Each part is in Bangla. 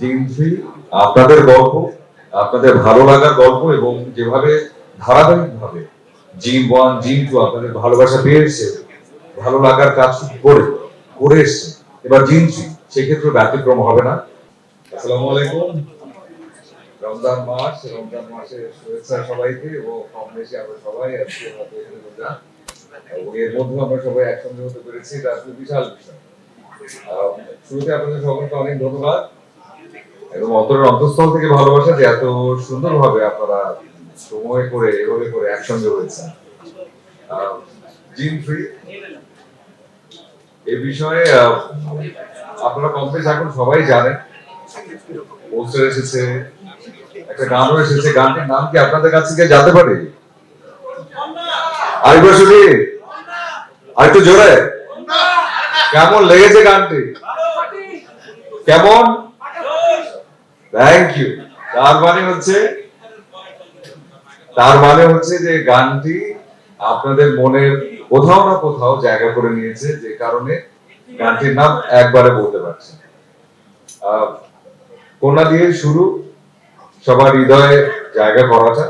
জিন আপনাদের গল্প, আপনাদের ভালো লাগার গল্প এবং যেভাবে ধারাবাহিকভাবে জিম ওয়ান, জিন টু আপনাদের ভালোবাসা পেয়ে এসছে ভালো লাগার কাজ করে করে এসছে। এবার থ্রি, সেক্ষেত্রে ব্যতিক্রম হবে না। আসসালামু আলাইকুম। রমজান মাস, রমজান মাসের শুভেচ্ছা সবাইকে এবং কম বেশি আমরা সবাই আজকে এর মধ্যে আমরা সবাই একসঙ্গে হতে পেরেছি, এটা আসলে বিশাল বিষয়। শুরুতে আপনাদের সকলকে অনেক ধন্যবাদ। এবং অন্তরের অন্তঃস্থল থেকে ভালোবাসা যে এত সুন্দরভাবে আপনারা সময় করে, এভাবে করে একসঙ্গে হয়েছেন। জিন এ বিষয়ে আপনারা কম এখন সবাই জানেন। পোস্টার এসেছে, একটা গানও এসেছে। গানটির নাম কি আপনাদের কাছে থেকে জানতে পারি? আরেকবার শুনি আরেকটু জোরে। কেমন লেগেছে গানটি? কেমন? থ্যাংক ইউ তার মানে হচ্ছে, তার মানে হচ্ছে যে গানটি আপনাদের মনের কোথাও না কোথাও জায়গা করে নিয়েছে, যে কারণে গানটির নাম একবারে বলতে কন্যা দিয়ে শুরু। সবার হৃদয়ে জায়গা করাটা।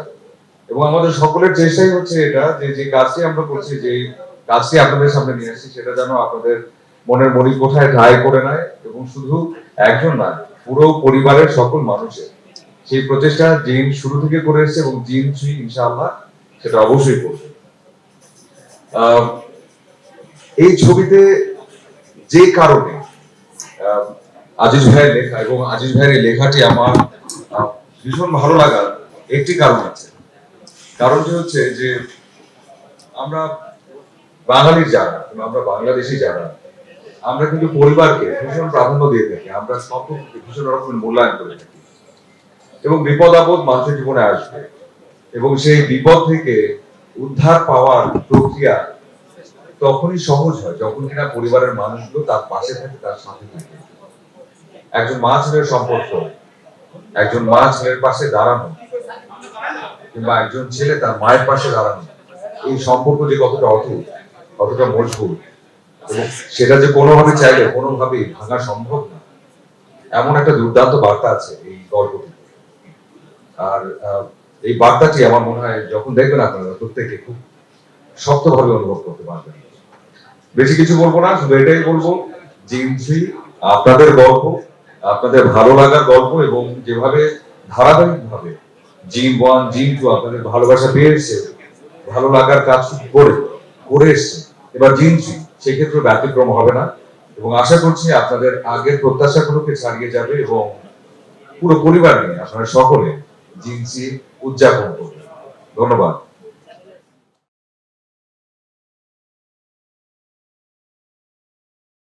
এবং আমাদের সকলের চেষ্টাই হচ্ছে এটা, যে যে কাজটি আমরা করছি, যে কাজটি আপনাদের সামনে নিয়ে সেটা যেন আপনাদের মনের মনি কোঠায় ঠাঁই করে নেয় এবং শুধু একজন না পুরো পরিবারের সকল মানুষের। সেই প্রচেষ্টা জিন শুরু থেকে করে এসেছে এবং জিন থ্রি ইনশাআল্লাহ সেটা অবশ্যই করবে। এই ছবিতে যে কারণে আজিজ ভাইয়ের লেখা এবং আজিজ ভাইয়ের লেখাটি আমার ভীষণ ভালো লাগার একটি কারণ আছে। কারণটি হচ্ছে যে আমরা বাঙালির যারা আমরা বাংলাদেশি যারা আমরা কিন্তু পরিবারকে ভীষণ প্রাধান্য দিয়ে থাকি। আমরা সম্পর্ককে ভীষণ রকমের মূল্যায়ন করে থাকি। এবং বিপদ আপদ মানুষের জীবনে আসবে। এবং সেই বিপদ থেকে উদ্ধার পাওয়ার প্রক্রিয়া তখনই সহজ হয়, যখন কিনা পরিবারের মানুষগুলো তার পাশে থাকে, তার সাথে থাকে। একজন মা ছেলের সম্পর্ক, একজন মা ছেলের পাশে দাঁড়ানো, কিংবা একজন ছেলে তার মায়ের পাশে দাঁড়ানো, এই সম্পর্ক যে কতটা অটুট, কতটা মজবুত সেটা যে কোনোভাবে চাইলে কোনোভাবেই ভাঙা সম্ভব না। এমন একটা দুর্দান্ত বার্তা আছে এই গল্পটিতে। আর এই বার্তাটি আমার মনে হয় যখন দেখবেন আপনারা প্রত্যেকে খুব শক্তভাবে অনুভব করতে পারবেন। বেশি কিছু বলব না, শুধু এটাই বলব, জিন আপনাদের গল্প, আপনাদের ভালো লাগার গল্প এবং যেভাবে ধারাবাহিকভাবে জিন ওয়ান, জিন টু আপনাদের ভালোবাসা পেয়ে এসছে ভালো লাগার কাজ করে করে এসছে। এবার জিন থ্রি। সেক্ষেত্রে ব্যতিক্রম হবে না। এবং আশা করছি আপনাদের আগের প্রত্যাশাগুলোকে ছাড়িয়ে যাবে এবং পুরো পরিবার নিয়ে, আপনারা সকলে জিনসি উদযাপন করবে ধন্যবাদ।